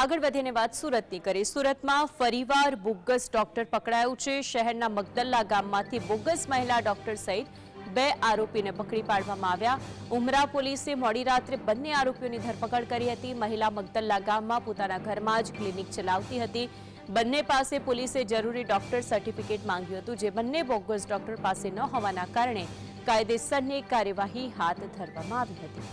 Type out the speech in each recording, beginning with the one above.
આગળ વધીને વાત સુરતની કરી સુરતમાં ફરીવાર બોગસ ડોક્ટર પકડાયું છે. શહેરના મગદલ્લા ગામમાંથી બોગસ મહિલા ડોક્ટર સહિત બે આરોપીને પકડી પાડવામાં આવ્યા. ઉમરા પોલીસે મોડી રાત્રે બંને આરોપીઓની ધરપકડ કરી હતી. મહિલા મગદલ્લા ગામમાં પોતાના ઘરમાં જ ક્લિનિક ચલાવતી હતી. બંને પાસે પોલીસે જરૂરી ડોક્ટર સર્ટિફિકેટ માંગ્યું હતું, જે બંને બોગસ ડોક્ટર પાસે ન હોવાના કારણે કાયદેસરની કાર્યવાહી હાથ ધરવામાં આવી હતી.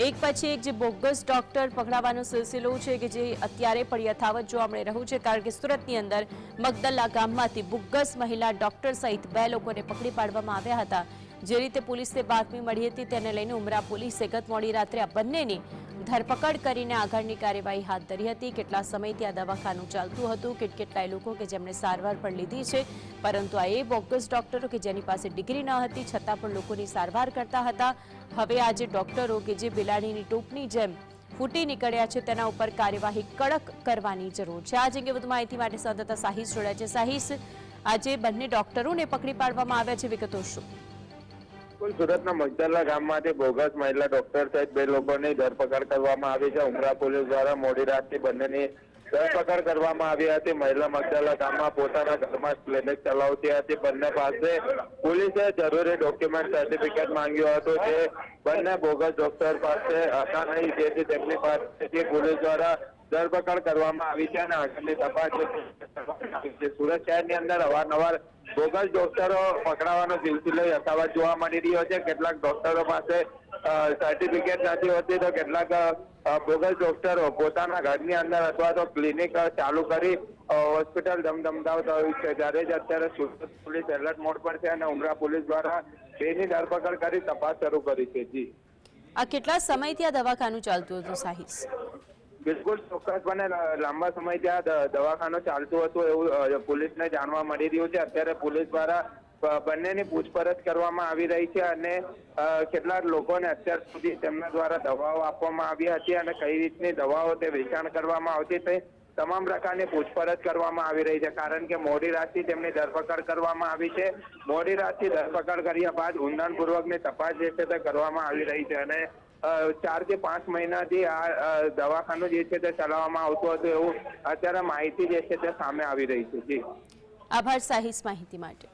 એક પછી એક જે બોગસ ડોક્ટર પકડાવાનો સિલસિલો છે કે જે અત્યારે પણ યથાવત જોવા મળી રહ્યું છે, કારણ કે સુરતની અંદર મગદલ્લા ગામમાંથી બોગસ મહિલા ડોક્ટર સહિત બે લોકોને પકડી પાડવામાં આવ્યા હતા. જે રીતે પોલીસને બાતમી મળી હતી તેને લઈને ઉમરા પોલીસે ગત મોડી રાત્રે આ બંનેની ધરપકડ કરીને આગળની કાર્યવાહી હાથ ધરી હતી. કેટલા સમયથી આ દવાખાનું ચાલતું હતું, કે કેટલાય લોકો કે જેમણે સારવાર પણ લીધી છે, પરંતુ આ એ બોગસ ડોક્ટરો કે જેની પાસે ડિગ્રી ન હતી, છતાં પણ લોકોની સારવાર કરતા હતા. હવે આ જે ડોક્ટરો કે જે બિલાડીની ટોપની જેમ ફૂટી નીકળ્યા છે, તેના ઉપર કાર્યવાહી કડક કરવાની જરૂર છે. આજ અંગે વધુ માહિતી માટે સંવાદદાતા સાહિસ જોડાયા છે. સાહિસ આજે બંને ડોક્ટરોને પકડી પાડવામાં આવ્યા છે. વિગતો શું? બિલકુલ સુરતના મગદલ્લા ગામમાંથી બોગસ મહિલા ડોક્ટર સહિત બે લોકોની ધરપકડ કરવામાં આવી છે. ઉમરા પોલીસ દ્વારા મોડી રાતથી બંનેની ધરપકડ કરવામાં આવી હતી. મહિલા મગદલ્લા ગામમાં પોતાના ઘરમાં ક્લિનિક ચલાવતી હતી. બંને પાસે પોલીસે જરૂરી ડોક્યુમેન્ટ સર્ટિફિકેટ માંગ્યું હતું જે બંને બોગસ ડોક્ટર પાસે હતા નહીં. જેથી તેમની પાસેથી પોલીસ દ્વારા ધરપકડ કરવામાં આવી છે અને આગળની તપાસ. સુરત શહેરની અંદર અવારનવાર બોગસ ડોક્ટરો પકડાવાનો સિલસિલો યથાવત જોવા મળી રહ્યો છે. કેટલાક ડોક્ટરો પાસે સર્ટિફિકેટ નથી હોતી તો કેટલાક બોગસ ડોક્ટરો પોતાના ઘરની અંદર અથવા તો ક્લિનિક ચાલુ કરી હોસ્પિટલ ધમધમદાવતા થયું છે. જ્યારે જ અત્યારે સુરત પોલીસ એલર્ટ મોડ પર છે અને ઉમરા પોલીસ દ્વારા બેની ધરપકડ કરી તપાસ શરૂ કરી છે. જી. આ કેટલા સમયથી આ દવાખાનું ચાલતું હતું, સાહિસ? બિલકુલ ચોક્કસપણે લાંબા સમયથી આ દ- દવાખાનું ચાલતું હતું એવું પોલીસને જાણવા મળી રહ્યું છે. અત્યારે પોલીસ દ્વારા બંનેની પૂછપરછ કરવામાં આવી રહી છે અને કેટલાક લોકોને અત્યાર સુધી તેમના દ્વારા દવાઓ આપવામાં આવી હતી અને કઈ રીતની દવાઓ તે વેચાણ કરવામાં આવતી તે તમામ પ્રકારની પૂછપરછ કરવામાં આવી રહી છે. કારણ કે મોડી રાતથી તેમની ધરપકડ કરવામાં આવી છે. મોડી રાતથી ધરપકડ કર્યા બાદ ઊંડાણપૂર્વકની તપાસ જે છે તે કરવામાં આવી રહી છે અને ચારથી પાંચ મહિનાથી આ દવાખાનું જે છે તે ચલાવવામાં આવતું હતું એવું અત્યારે માહિતી જે છે તે સામે આવી રહી છે. જી. આભાર સાહિસ માહિતી માટે.